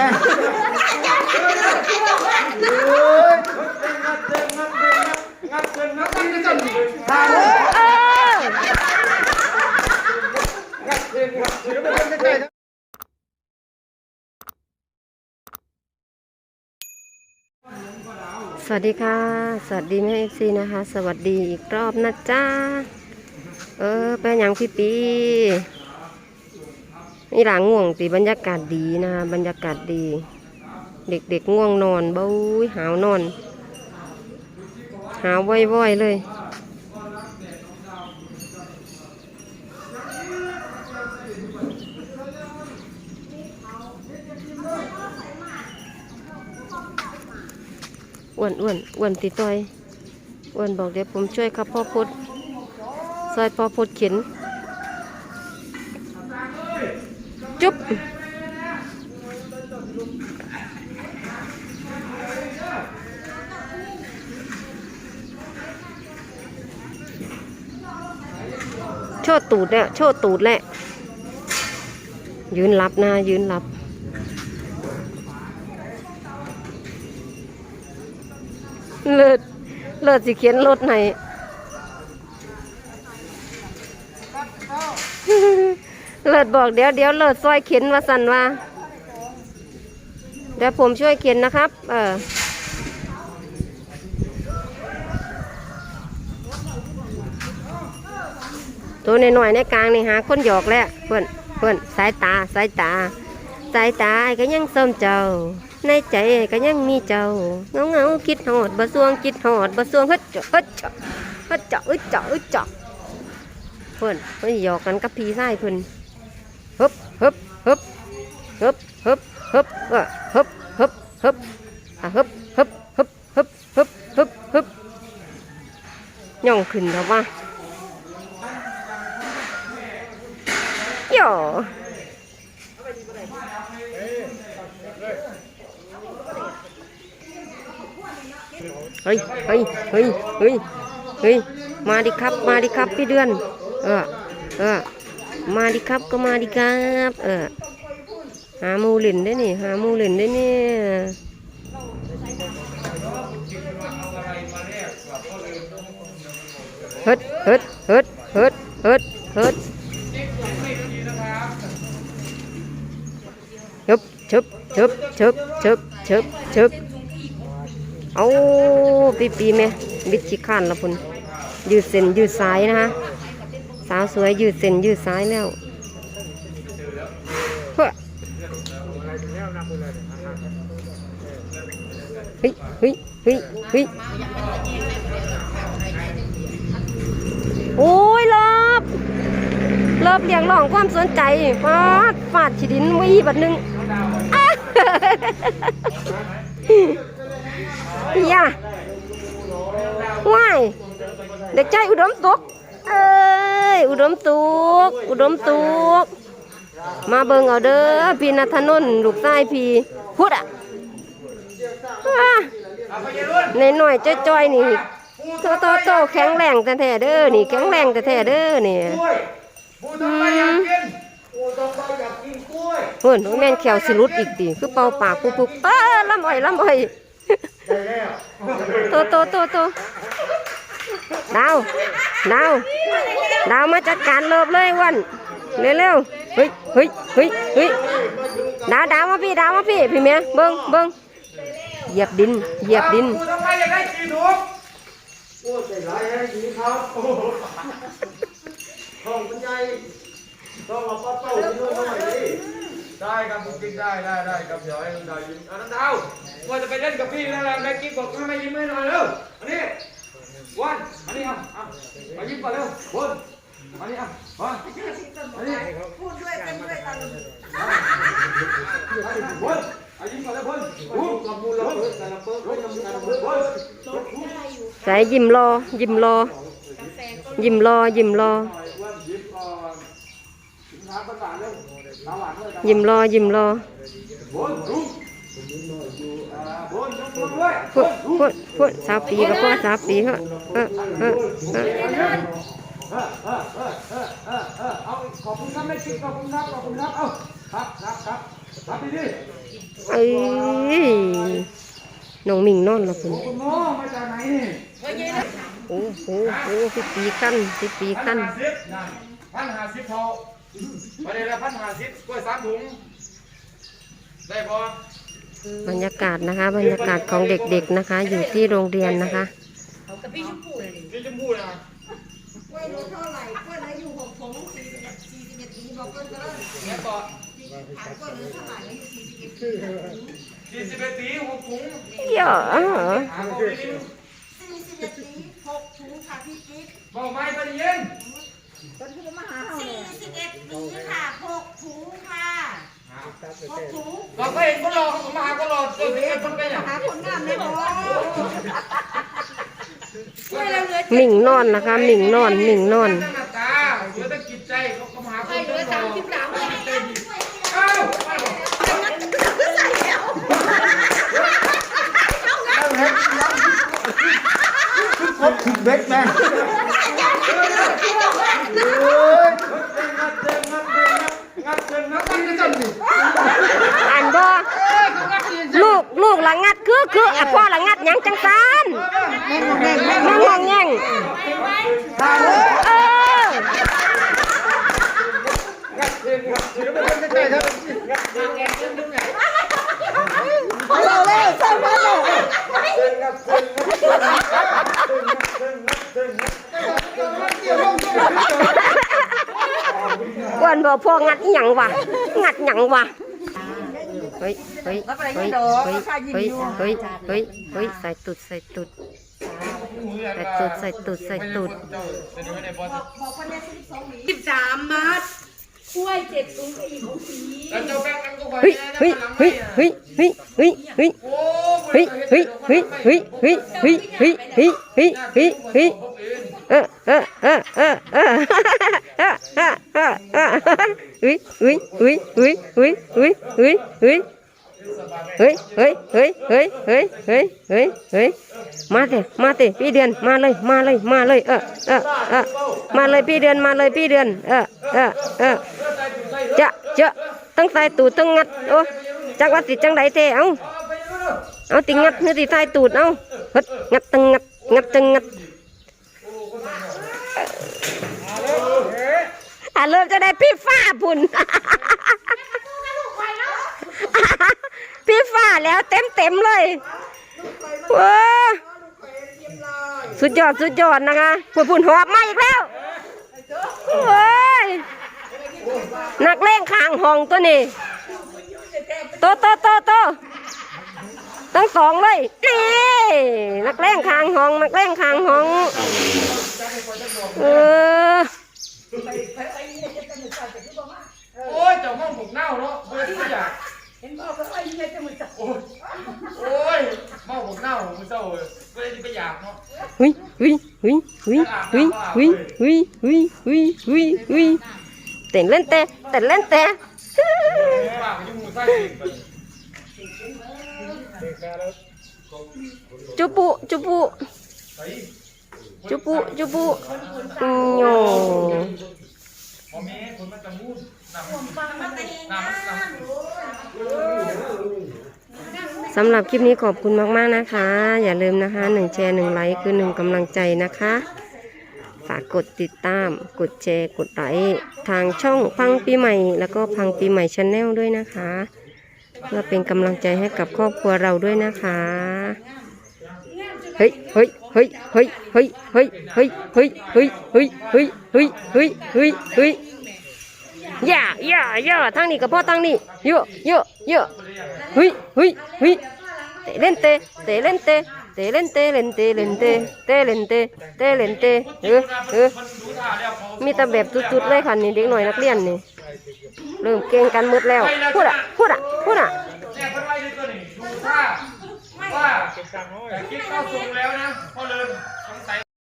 สวัสดีค่ะ สวัสดีแม่เอฟซีนะคะ สวัสดีอีกรอบนะจ้าเออเป็นอย่างพี่ปี นี่หลังง่วงตีบรรยากาศดีนะคะบรรยากาศดี เด็กๆง่วงนอนเบ้ยหาวนอน หาวว่อยๆเลยอ้วนอ้วนอ้วนตีต้อยอ้วนบอกเดี๋ยวผมช่วยครับพ่อพุดซอยพ่อพุดเขียน จุ๊บโชดตูดเนี่ยโชดตูดแหละ ยืนรับนะยืนรับเลิศเลิศสิเขียนรถไหน เลิศบอกเดี๋ยวเดี๋ยวเลิศซอยเขียนว่าสันว่าเดี๋ยวผมช่วยเขียนนะครับ เออตัวหน่อยๆในกลางนี่หาคนหยอกแล้วเพื่อนเพื่อนสายตาสายตาสายตาก็ยังส้มเจ้า ในใจก็ยังมีเจ้าเงาเงาคิดหอดบะสวงคิดหอดบะสวงฮ็ดเจาะฮ็ดเจาะฮ็ดเจาะอึดเจาะอึดเจาะเพื่อนเพื่อนหยอกกันกับพี่ชายเพื่อน ฮึบฮึบฮึบฮึบฮึบฮึบเออฮึบฮึบฮึบอะฮึบฮึบฮึบฮึบฮึบฮึบฮึบย่องขึ้นแล้วว่าโย่เฮ้ยเฮ้ยเฮ้ยเฮ้ยเฮ้ยมาดิครับ มาดิครับพี่เดือน เออ เออ มาดิครับก็มาดิครับ เออหามูหลินได้นี่หามูหลินได้นี่เฮ็ดเฮ็ดเฮ็ดเฮ็ดเฮ็ดเฮ็ดชึบชึบชึบชึบชึบชึบชึบเอาปีปีแม่บิดขี้ข้านละพุนยืดเส้นยืดสายนะคะ สาวสวยยืดเส้นยืดสายแล้วเฮ้ยเฮ้ยเฮ้ยเฮ้ยเฮ้ยโอ้ยรอบรอบเรียงร้องความสนใจฟาดฟาดขีดินวีบัดนึงอย่าว้ายเด็กใจอุดมสุขเอ้ ย อุดมสุขอุดมสุขมาเบิ่งเอาเด้อ พี่นัทนนท์ลูกชายพี่พุดอะในหน่อยๆจ้อยๆนี่โตโตโตแข็งแรงแต่แท้ๆเด้อ นี่แข็งแรงแต่แท้ๆเด้อนี่กล้วยผู้ต้องไปอยากกินผู้ต้องไปอยากกินกล้วยเพิ่นโอ้ยแม่นแขวสิรุดอีกติคือเป่าปากปุ๊บๆเอ้อลำอ้อยลำอ้อยได้แล้วโตโตโตโต ดาวดาวดาวมาจัดการเลิบเลยวันเร็วๆเฮ้ยเฮ้ยเฮ้ยเฮ้ยดาวดาวมาพี่ดาวมาพี่พี่เมียเบิ้งเบิ้งเหยียบดินเหยียบดินต้องไปอยากได้กินถูกโอ้ใจร้ายให้สีครับโอ้ท้องมันใหญ่ต้องมาป้าเป้าที่นู่นหน่อยดิได้ครับผมกินได้ได้ได้ครับเดี๋ยวให้น้องดาวยิ้มอะน้องดาวว่าจะไปเล่นกับพี่แล้วแม่กิ๊กบอกให้แม่ยิ้มให้หน่อยเร็วอันนี้ วันอันนี้เอาเอามายิ้มก่อนเร็ววันอันนี้เอาวันอันนี้ พูดพูดพูดสาวปีก็พูดสาวปีเขาเออเออเออขอบคุณครับแม่ชิดขอบคุณรับขอบคุณครับเอาครับครับครับครับดีดีเอ้ยน้องมิงนอนแล้วคุณโอ้โหโอ้โหสิบปีกันสิบปีกันพันห้าสิบเท่าประเดี๋ยวพันห้าสิบกล้วยสามถุงได้พอ บรรยากาศนะคะ บรรยากาศของเด็กๆนะคะ อยู่ที่โรงเรียนนะคะพี่ชมพู่นะกล้วยรถเท่าไหร่กล้วยอะไรอยู่หกถุงสี่สิบเอ็ดสี่สิบเอ็ดปีบอกเกินก็เลยเนี่ยต่อถามกล้วยรถเท่าไหร่อายุสี่สิบเอ็ดปีสี่สิบเอ็ดปีหกถุงเยอะหาเขาไปดิสี่สิบเอ็ดปีหกถุงค่ะพี่กิ๊กบอกไม้ไปเย็นสี่สิบเอ็ดปีค่ะหกถุงค่ะหกถุง เราก็เห็นคนรอเขามาหาคนรอตัวเองคนไปอย่างหาคนงามเลยบอหมิงนอนนะคะหมิงนอนหมิงนอนหน้าตาเหลือแต่จิตใจเขาเขามาหาคนรอสามสิบสามเอ้าครบถึงเบ็ดแม่ งัดเต็มงัดเต็มงัดเต็มงัดเต็มงัดเต็มดิ อ่านบ่ลูกลูกละงัดคือคืออะพ่อละงัดหยัง จังซานแม่งงงแงงเออเราเล่ใส่มาเลยอ้วนบอกพ่องัดอิหยังวะงัดหยังวะ เฮ้ยเฮ้ยเฮ้ยเฮ้ยเฮ้ยเฮ้ยเฮ้ยเฮ้ยเฮ้ยใส่ตุดใส่ตุดใส่ตูดใส่ตูดใส่ตูดบอกคนนี้สิบสองหวีสิบสามมัดกล้วยเจ็ดถุงกับอีกของสีแล้วเจ้าแบงค์นั้นก็ไหวเฮ้ยนะเฮ้ยหลังเฮ้ยเฮ้ยเฮ้ยเฮ้ยเฮ้ยโอ้เฮ้ยเฮ้ยเฮ้ยเฮ้ยเฮ้ยเฮ้ยเฮ้ยเฮ้ยเฮ้ยเฮ้ยเฮ้ยเออเออเออเออเออเออเออเออเออเฮ้ยเฮ้ยเฮ้ยเฮ้ยเฮ้ยเฮ้ยเฮ้ยเฮ้ยเฮ้ยเฮ้ยเฮ้ยเฮ้ยเฮ้ยเฮ้ยเฮ้ยเฮ้ยมาเถอะมาเถอะพี่เดือนมาเลยมาเลยมาเลยเออเออเออมาเลยพี่เดือนมาเลยพี่เดือนเออเออเออจะจะตั้งใส่ตูดตั้งงัดโอ้จักว่าสิจังไดเตเอาเอาติงัดเนื้อติใต้ตูดเอาเฮ็ ui ui ui ui ui ui ui ui ui ui ui ui ui ui ui úi. Mà tê, mà tê, pi điền, mà lây, mà lây, mà lây, ờ, ờ, ờ. ma lây pi điền, ma lây pi điền, ờ, ờ, ờ. Chạ, chạ, tăng tay tù tăng ngặt, ô. Chắc bắt gì trăng đáy thế ông. Ông tính ngặt như gì tay tụt, ông. Hứt, ngặt tăng ngặt, ngặt tăng ngặt. อะเริ่มจะได้พี่ฟ้าพุ่น พี่ฟ้าแล้วเต็มเต็มๆเลยว้าสุดยอดสุดยอดนะคะพุ่นพุ่นหอบมาอีกแล้วเว้ยนักเล่งขางห้องตัวนี้โตโตโตโตทั้งสองเลยนี่นักเล่งคางห้องนักเล่งคางห้อง หุยหุยเต้นเล่นเตะเต้นเล่นเตะปากยุ่งมือใส่ไปจุปุจุปุจุปุจุปุโยพอมีคนมันจะมูดนำนำนำสำหรับคลิปนี้ขอบคุณมาก ๆ นะคะ อย่าลืมนะคะหนึ่งแชร์หนึ่งไลค์คือหนึ่งกำลังใจนะคะ ฝากกดติดตาม กดแชร์ กดไลค์ทางช่องพังปีใหม่ แล้วก็พังปีใหม่ชาแนลด้วยนะคะเพื่อเป็นกำลังใจให้กับครอบครัวเราด้วยนะคะ เฮ้ยเฮ้ยเฮ้ยเฮ้ยเฮ้ยเฮ้ยเฮ้ยเฮ้ยเฮ้ยเฮ้ยเฮ้ยเฮ้ยเฮ้ยเฮ้ยเฮ้ยอย่าอย่าอย่าทางนี้กับพ่อทางนี้เยอะเยอะเยอะเฮ้ยเฮ้ยเฮ้ยเตะเล่นเตะเตะเล่นเตะ เตเลนเตเลนเตเลนเตเตเลนเตเตเลนเตเออเออคนดูท่าแล้วเขามีแต่แบบจุดๆเลยค่ะนี่เด็กหน่อยนักเรียนนี่เริ่มเก่งกันมืดแล้วพูดอะพูดอะพูดอะเนี่ยคนไว้ด้วยตัวนี้ดูท่าว่าคิดเข้าทรงแล้วนะพอเลิน